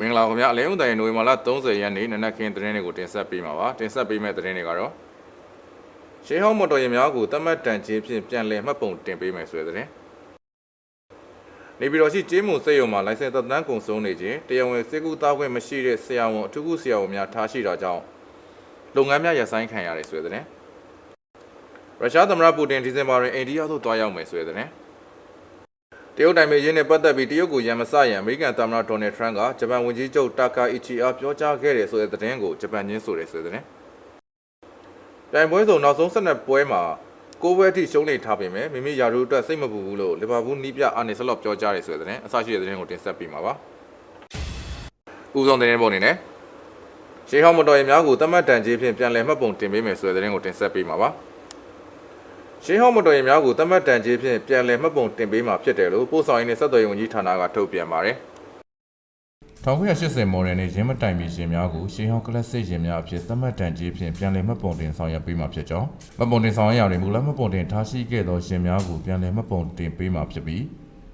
မင်္ဂလာပါခင်ဗျာအလဲဦးတိုင်နိုဝင်ဘာလ30ရက်နေ့နနက်ခင်းသတင်းတွေကိုတင်ဆက်ပေးမှာပါတင်ဆက်ပေးမယ့်သတင်းတွေကတော့ရှေးဟောင်းမော်တော်ယာဉ်များကိုတတ်မှတ်တန်ခြင်းဖြင့်ပြန်လည်မှတ်ပုံတင်ပေးမယ်ဆိုတဲ့သတင်းနေပြည်တော်ရှိကျေးမှုစိတ်ရုံမှာလိုင်စင်သက်တမ်းကုန်ဆုံးနေခြင်းတရားဝင်စေကူသားခွင့်မရှိတဲ့ဆရာဝန်အထူးကုဆရာဝန်များထားရှိတာကြောင့်လုပ်ငန်းများရပ်ဆိုင်းခံရတယ်ဆိုတဲ့သတင်းရုရှားသမ္မတပူတင်ဒီဇင်ဘာတွင်အိန္ဒိယသို့တွားရောက်မယ်ဆိုတဲ့သတင်း တရုတ်တိုင်ပေချင်းနဲ့ပတ်သက်ပြီးတရုတ်ကိုရန်မစရန်အမေရိကန်သမ္မတဒေါ်နယ်ထရန့်ကဂျပန်ဝန်ကြီးချုပ်တာကာအီချီအားပြောကြားခဲ့တယ်ဆိုတဲ့သတင်းကိုဂျပန်ညင်းဆိုတယ်ဆိုတဲ့သတင်း။တိုင်ပွဲဆုံးနောက်ဆုံး၁၂ပွဲမှာကိုးပွဲအထိရှုံးနေထားပေမဲ့မိမိယာရုအတွက်စိတ်မပူဘူးလို့လီဗာပူးနီးပြအာနေဆလော့ပြောကြားတယ်ဆိုတဲ့သတင်းအစရှိတဲ့သတင်းကိုတင်ဆက်ပေးမှာပါ။ဦးဆုံးသတင်းပေါ်နေနဲ့ရှေးဟောင်းမတော်ရင်များကိုတတ်မှတ်တန်ကြီးဖြင့်ပြန်လည်မှတ်ပုံတင်ပေးမယ်ဆိုတဲ့သတင်းကိုတင်ဆက်ပေးမှာပါ။ ရှင်းဟောင်းမတော်ရင်များကိုတတ်မှတ်တန်ကြီးဖြင့်ပြန်လည်မှတ်ပုံတင်ပေးမှာဖြစ်တယ်လို့ပို့ဆောင်ရေးနဲ့ဆက်သွယ်ရေးဝန်ကြီးဌာနကထုတ်ပြန်ပါတယ်။1980မော်ဒယ်နဲ့ရင်းမတိုင်မီရှင်များကိုရှင်းဟောင်းကလပ်စစ်ရှင်များအဖြစ်တတ်မှတ်တန်ကြီးဖြင့်ပြန်လည်မှတ်ပုံတင်ဆောင်ရွက်ပေးမှာဖြစ်ကြောင်းမှတ်ပုံတင်ဆောင်ရွက်ရာတွင်မူလမှတ်ပုံတင်ထားရှိခဲ့သောရှင်များကိုပြန်လည်မှတ်ပုံတင်ပေးမှာဖြစ်ပြီး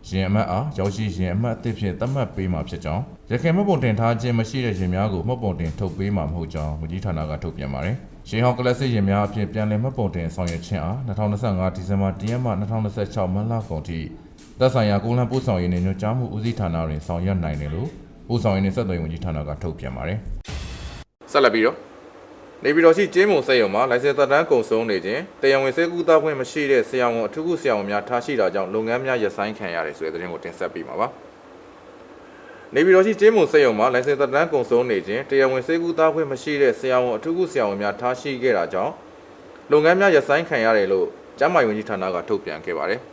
ရှင်အမတ်အားရောက်ရှိရှင်အမတ်အသစ်ဖြင့်တတ်မှတ်ပေးမှာဖြစ်ကြောင်းရခိုင်မှတ်ပုံတင်ထားခြင်းမရှိတဲ့ရှင်များကိုမှတ်ပုံတင်ထုတ်ပေးမှာမဟုတ်ကြောင်းဝန်ကြီးဌာနကထုတ်ပြန်ပါတယ်။ ရှင်ဟောင်းကလပ်စစ်ရင်များအဖြစ်ပြန်လည်မှတ်ပုံတင်ဆောင်ရွက်ခြင်းအား2025ဒီဇင်ဘာ1ရက်မှ2026မတ်လကုန်ထိသက်ဆိုင်ရာကုလန်ပို့ဆောင်ရေးနဲ့ညွှန်ကြားမှုဦးစီးဌာနတွင်ဆောင်ရွက်နိုင်တယ်လို့ပို့ဆောင်ရေးနဲ့ဆက်သွယ်ရေးဝန်ကြီးဌာနကထုတ်ပြန်ပါတယ်။ဆက်လက်ပြီးတော့နေပြည်တော်ရှိကျင်းမုံစိတ်ရုံမှာလိုင်စင်သက်တမ်းကုန်ဆုံးနေခြင်းတရားဝင်စေကူသားခွင့်မရှိတဲ့ဆရာဝန်အထူးကုဆရာဝန်များထားရှိတာကြောင့်လုပ်ငန်းများရပ်ဆိုင်းခံရတယ်ဆိုတဲ့သတင်းကိုတင်ဆက်ပေးမှာပါ။ နေပြည်တော်ရှိကျင်းမုံစိတ်ရုံမှာလိုင်စင်သက်တမ်းကုန်ဆုံးနေခြင်းတရားဝင်စေကူသားခွင့်မရှိတဲ့ဆရာဝန်အထူးကုဆရာဝန်များထားရှိခဲ့တာကြောင့်လုပ်ငန်းများရပ်ဆိုင်းခံရတယ်လို့ကျန်းမာရေးဝန်ကြီးဌာနကထုတ်ပြန်ခဲ့ပါတယ်။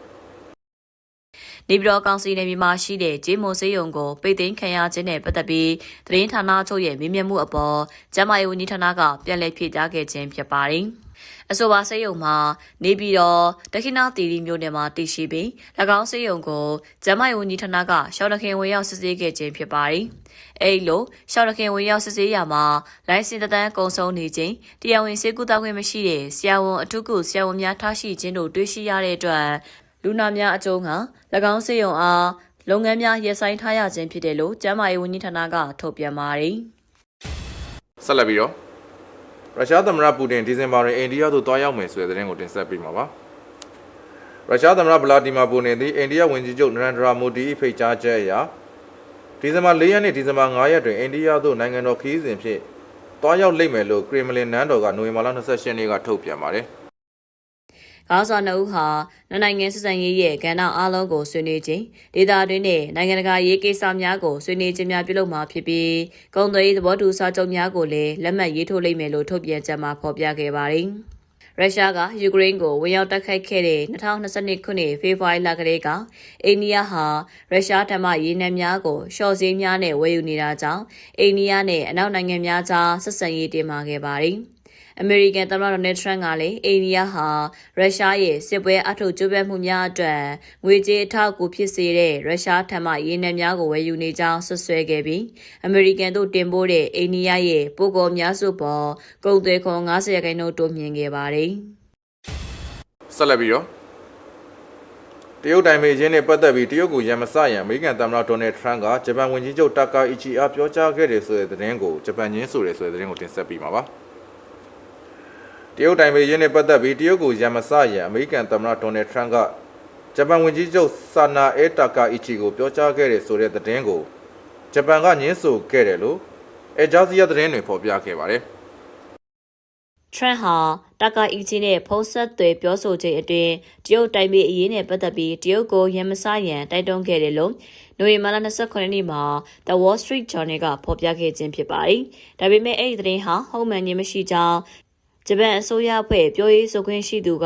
နေပြည်တော်ကောင်စီနယ်မြေမှာရှိတဲ့ဂျေမွန်စေးရုံကိုပိတ်သိမ်းခံရခြင်းနဲ့ပတ်သက်ပြီးသတင်းဌာနချုပ်ရဲ့မြင်မြင်မှုအပေါ်ကျန်းမာရေးဝန်ကြီးဌာနကပြန်လည်ဖြေကြားခဲ့ခြင်းဖြစ်ပါတယ်။အဆိုပါစေးရုံမှာနေပြည်တော်ဒက္ခိဏသီရိမြို့နယ်မှာတည်ရှိပြီး၎င်းစေးရုံကိုကျန်းမာရေးဝန်ကြီးဌာနကရှောင်းတခင်ဝင်ရောက်စစ်ဆေးခဲ့ခြင်းဖြစ်ပါတယ်။အဲဒီလိုရှောင်းတခင်ဝင်ရောက်စစ်ဆေးရမှာလိုင်စင်တန်းကုံဆုံးနေခြင်းတရားဝင်စေကူတာခွင့်မရှိတဲ့ဆရာဝန်အထုကုဆရာဝန်များထားရှိခြင်းတို့တွေ့ရှိရတဲ့အတွက် လူနာများအကျုံးက၎င်းစေယုံအားလုပ်ငန်းများရပ်ဆိုင်းထားရခြင်းဖြစ်တယ်လို့ကျန်းမာရေးဝန်ကြီးဌာနကထုတ်ပြန်ပါတယ်။ဆက်လက်ပြီးတော့ရုရှားသမ္မတပူတင်ဒီဇင်ဘာတွင်အိန္ဒိယသို့တွားရောက်မယ်ဆိုတဲ့သတင်းကိုတင်ဆက်ပေးမှာပါရုရှားသမ္မတဗလာဒီမာပူတင်သည်အိန္ဒိယဝန်ကြီးချုပ်နရန်ဒရာမိုဒီ၏ဖိတ်ကြားချက်အရဒီဇင်ဘာ၄ရက်နေ့ဒီဇင်ဘာ၅ရက်တွင်အိန္ဒိယသို့နိုင်ငံတော်ခရီးစဉ်ဖြင့်တွားရောက်လိမ့်မယ်လို့ကရီမလင်နန်းတော်ကနိုဝင်ဘာလ28ရက်နေ့ကထုတ်ပြန်ပါတယ် ခေါင်းဆောင်နှုတ်ဟာနှစ်နိုင်ငံစစ်စံရေးရဲ့ကဏ္ဍအားလုံးကိုဆွေးနွေးခြင်းဒေသတွင်းနဲ့နိုင်ငံတကာရေးကိစ္စများကိုဆွေးနွေးခြင်းများပြုလုပ်မှာဖြစ်ပြီးကုန်သွယ်ရေးသဘောတူစာချုပ်များကိုလည်းလက်မှတ်ရေးထိုးလိမ့်မယ်လို့ထုတ်ပြန်ချက်မှာဖော်ပြခဲ့ပါတယ်။ရုရှားကယူကရိန်းကိုဝင်ရောက်တိုက်ခိုက်ခဲ့တဲ့2022ခုနှစ်ဖေဖော်ဝါရီလကလေးကအိန္ဒိယဟာရုရှားဓမ္မရေးနှံများကိုရှော့စည်းများနဲ့ဝယ်ယူနေတာကြောင့်အိန္ဒိယနဲ့အနောက်နိုင်ငံများကြားဆက်ဆံရေးတင်းမာခဲ့ပါတယ်။ အမေရိကန်သမ္မတဒေါ်နယ်ထရန့်ကလည်းအိန္ဒိယဟာရုရှားရဲ့စစ်ပွဲအထောက်ကြိုးပမ်းမှုများအတွက်ငွေကြေးအထောက်အကူဖြစ်စေတဲ့ရုရှားထံမှရင်းနှံများကိုဝယ်ယူနေကြောင်းဆွဆွဲခဲ့ပြီးအမေရိကန်တို့တင်ပို့တဲ့အိန္ဒိယရဲ့ပို့ကုန်များစုပေါ်ကုန်သွယ်ခွန်90ရာခိုင်နှုန်းတိုးမြင့်ခဲ့ပါတယ်။ဆက်လက်ပြီးတော့တရုတ်တိုင်ပေချင်းနဲ့ပတ်သက်ပြီးတရုတ်ကိုရန်မစရန်အမေရိကန်သမ္မတဒေါ်နယ်ထရန့်ကဂျပန်ဝန်ကြီးချုပ်တာကာအီချီအားပြောကြားခဲ့တယ်ဆိုတဲ့သတင်းကိုဂျပန်ညင်းဆိုတယ်ဆိုတဲ့သတင်းကိုတင်ဆက်ပေးမှာပါ တရုတ်တိုင်ပေချင်းနဲ့ပတ်သက်ပြီးတရုတ်ကိုရန်မစရန်အမေရိကန်သမ္မတဒေါ်နယ်ထရန့်ကဂျပန်ဝန်ကြီးချုပ်ဆာနာအဲတာကာအီချီကိုပြောကြားခဲ့တယ်ဆိုတဲ့သတင်းကိုဂျပန်ကညင်းဆိုခဲ့တယ်လို့အဲဂျာဇီယာသတင်းတွေဖော်ပြခဲ့ပါတယ်ထရန့်ဟာတာကာအီချီနဲ့ဖုံးဆက်သွယ်ပြောဆိုချိန်အတွင်းတရုတ်တိုင်ပေအရေးနဲ့ပတ်သက်ပြီးတရုတ်ကိုရန်မစရန်တိုက်တွန်းခဲ့တယ်လို့နိုဝင်ဘာလ29ရက်နေ့မှာ The Wall Street Journal ကဖော်ပြခဲ့ခြင်းဖြစ်ပါတယ်။ဒါပေမဲ့အဲ့ဒီသတင်းဟာဟုတ်မှန်ခြင်းမရှိကြောင်း ဂျပန်အစိုးရအဖွဲ့ပြောရေးဆိုခွင့်ရှိသူက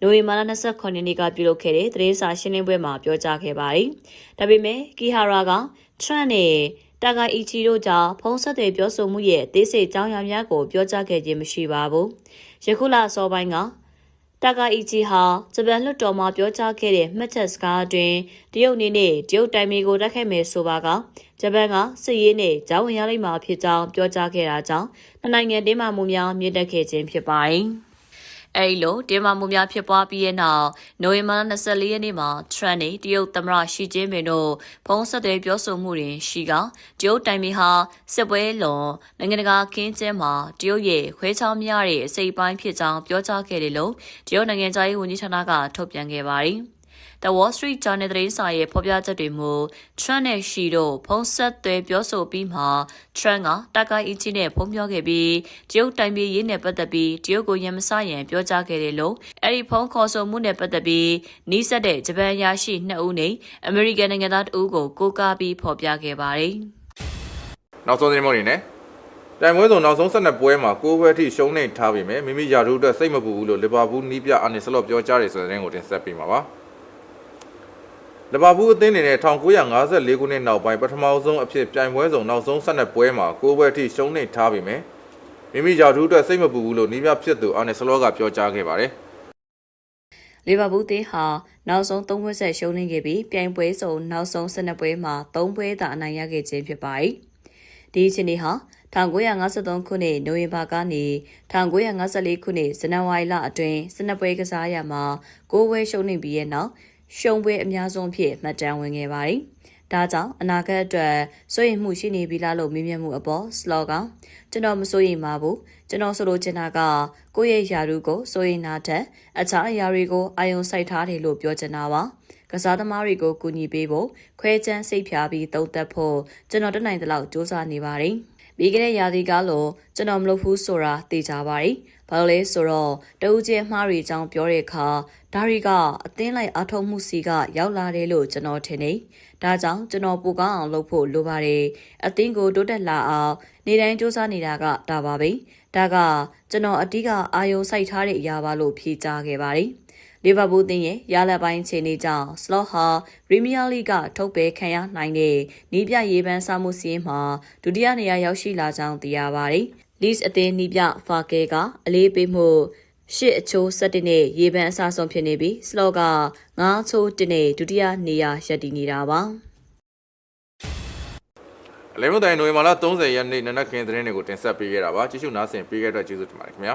နိုဝင်ဘာလ29ရက်နေ့ကပြုလုပ်ခဲ့တဲ့သတင်းစာရှင်းလင်းပွဲမှာပြောကြားခဲ့ပါတယ်။ဒါပေမဲ့ကီဟာရာကထရန့်နဲ့တာဂါအီချီတို့ကြောင့်ဖုံးဆက်တဲ့ပြောဆိုမှုရဲ့အသေးစိတ်အကြောင်းအရာများကိုပြောကြားခဲ့ခြင်းမရှိပါဘူး။ယခုလအစောပိုင်းက တာဂါအီချီဟာဂျပန်လွှတ်တော်မှာပြောကြားခဲ့တဲ့မှတ်ချက်စကားအတွင်းတရုတ်အနေနဲ့တရုတ်တိုင်မီကိုတိုက်ခိုက်မယ်ဆိုပါကဂျပန်ကစစ်ရေးနဲ့ဂျောင်းဝင်ရလိမ့်မှာဖြစ်ကြောင်းပြောကြားခဲ့တာကြောင့်နှစ်နိုင်ငံတင်းမာမှုများမြင့်တက်ခဲ့ခြင်းဖြစ်ပါတယ်။ အဲဒီလိုတင်းမာမှုများဖြစ်ပွားပြီးတဲ့နောက်နိုဝင်ဘာလ24ရက်နေ့မှာထရန့်နဲ့တရုတ်သမ္မတရှီကျင်းပင်တို့ဖုန်းဆက်သွယ်ပြောဆိုမှုတွင်ရှိကတရုတ်တိုင်ပင်ဟာစစ်ပွဲလွန်နိုင်ငံတကာကင်းကျင်းမှာတရုတ်ရဲ့ခွဲခြားများတဲ့အစိပ်ပိုင်းဖြစ်ကြောင်းပြောကြားခဲ့တယ်လို့တရုတ်နိုင်ငံသားရေးဝန်ကြီးဌာနကထုတ်ပြန်ခဲ့ပါတယ်။ The Wall Street Journal သတင်းစာရဲ့ဖော်ပြချက်တွေမှာ Trump နဲ့ Xi တို့ဖုန်းဆက်သွယ်ပြောဆိုပြီးမှ Trump ကတကိုင်အချင်းနဲ့ဖုန်းပြောခဲ့ပြီးတရုတ်တိုင်ပြည်ရေးနဲ့ပတ်သက်ပြီးတရုတ်ကိုရန်မစရန်ပြောကြားခဲ့တယ်လို့အဲ့ဒီဖုန်းခေါ်ဆိုမှုနဲ့ပတ်သက်ပြီးနှီးစပ်တဲ့ဂျပန်ယာရှိ2ဦးနဲ့အမေရိကန်နိုင်ငံသား2ဦးကိုကိုးကားပြီးဖော်ပြခဲ့ပါတယ်။နောက်ဆုံးသတင်းမုံနေနဲ့တိုင်ပွဲဆောင်နောက်ဆုံး12ပွဲမှာ6ပွဲအထိရှုံးနေထားပြီမယ်မိမိယာဒူအတွက်စိတ်မပူဘူးလို့လီဗာပူးနီးပြအာနေစလော့ပြောကြားတယ်ဆိုတဲ့သတင်းကိုတင်ဆက်ပေးမှာပါ လီဗာပူးအသင်းအနေနဲ့1954ခုနှစ်နောက်ပိုင်းပထမဆုံးအဖြစ်ပြိုင်ပွဲဆောင်နောက်ဆုံး12ပွဲမှာ6ပွဲအထိရှုံးနေထားပြီမယ်မိမိယာဒူအတွက်စိတ်မပူဘူးလို့နီးပြဖြစ်သူအာနေစလော့ကပြောကြားခဲ့ပါတယ်လီဗာပူးသင်းဟာနောက်ဆုံး၃ပွဲဆက်ရှုံးနေခဲ့ပြီးပြိုင်ပွဲစုံနောက်ဆုံး၁၂ပွဲမှာ၃ပွဲသာအနိုင်ရခဲ့ခြင်းဖြစ်ပါတယ်။ဒီအချိန်ဟာ1953ခုနှစ်နိုဝင်ဘာကနေ1954ခုနှစ်ဇန်နဝါရီလအတွင်း၁၂ပွဲကစားရမှာ၉ပွဲရှုံးနေပြီးရဲ့နောက် ရှုံးပွဲအများဆုံးအဖြစ်မှတ်တမ်းဝင်ခဲ့ပါတယ်။ဒါကြောင့်အနာဂတ်အတွက်စိုးရိမ်မှုရှိနေပြီလားလို့မေးမြန်းမှုအပေါ်စလော့ကကျွန်တော်မစိုးရိမ်ပါဘူးကျွန်တော်ဆိုလိုချင်တာကကိုယ့်ရဲ့ယာရုကိုစိုးရိမ်တာတဲ့အခြားအရာတွေကိုအာယုံစိုက်ထားတယ်လို့ပြောချင်တာပါကစားသမားတွေကိုကူညီပေးဖို့ခွဲချမ်းစိတ်ဖြာပြီးတုံးသက်ဖို့ကျွန်တော်တနိုင်တဲ့လောက်စူးစမ်းနေပါတယ်ပြီးခဲ့တဲ့ရာသီကားလို့ကျွန်တော်မလုပ်ဘူးဆိုတာသိကြပါတယ် ဘာလို့လဲဆိုတော့တဦးချင်းမှားတွေအကြောင်းပြောတဲ့အခါဒါရီကအသင်းလိုက်အထောက်မှုစီကရောက်လာတယ်လို့ကျွန်တော်ထင်နေဒါကြောင့်ကျွန်တော်ပူကောင်းအောင်လုပ်ဖို့လိုပါတယ်အသင်းကိုတိုးတက်လာအောင်နေတိုင်းစူးစမ်းနေတာကဒါပါပဲဒါကကျွန်တော်အတိကအာယုံစိုက်ထားတဲ့အရာပါလို့ဖြေကြားခဲ့ပါတယ်လီဗာပူးသင်းရဲ့ရလက်ပိုင်းခြေနေကြောင့်စလော့ဟာပရီးမီးယားလိကထုတ်ပယ်ခံရနိုင်တဲ့နီးပြရေးပန်းစားမှုစီးရင်မှာဒုတိယနေရာရောက်ရှိလာကြောင်းသိရပါတယ်။ Leeds အသင်းနီးပြဖာကဲကအလေးပေးမှုရှစ်အချိုး7နဲ့ရေပန်းအစားဆုံးဖြစ်နေပြီးစလော့က9ချိုး1နဲ့ဒုတိယနေရာရပ်တည်နေတာပါ။အလဲမတိုင်နိုဝင်ဘာလ30ရက်နေ့နနက်ခင်းသတင်းတွေကိုတင်ဆက်ပေးခဲ့တာပါကြည့်ရှုနားဆင်ပေးခဲ့တဲ့အတွက်ကျေးဇူးတင်ပါတယ်ခင်ဗျာ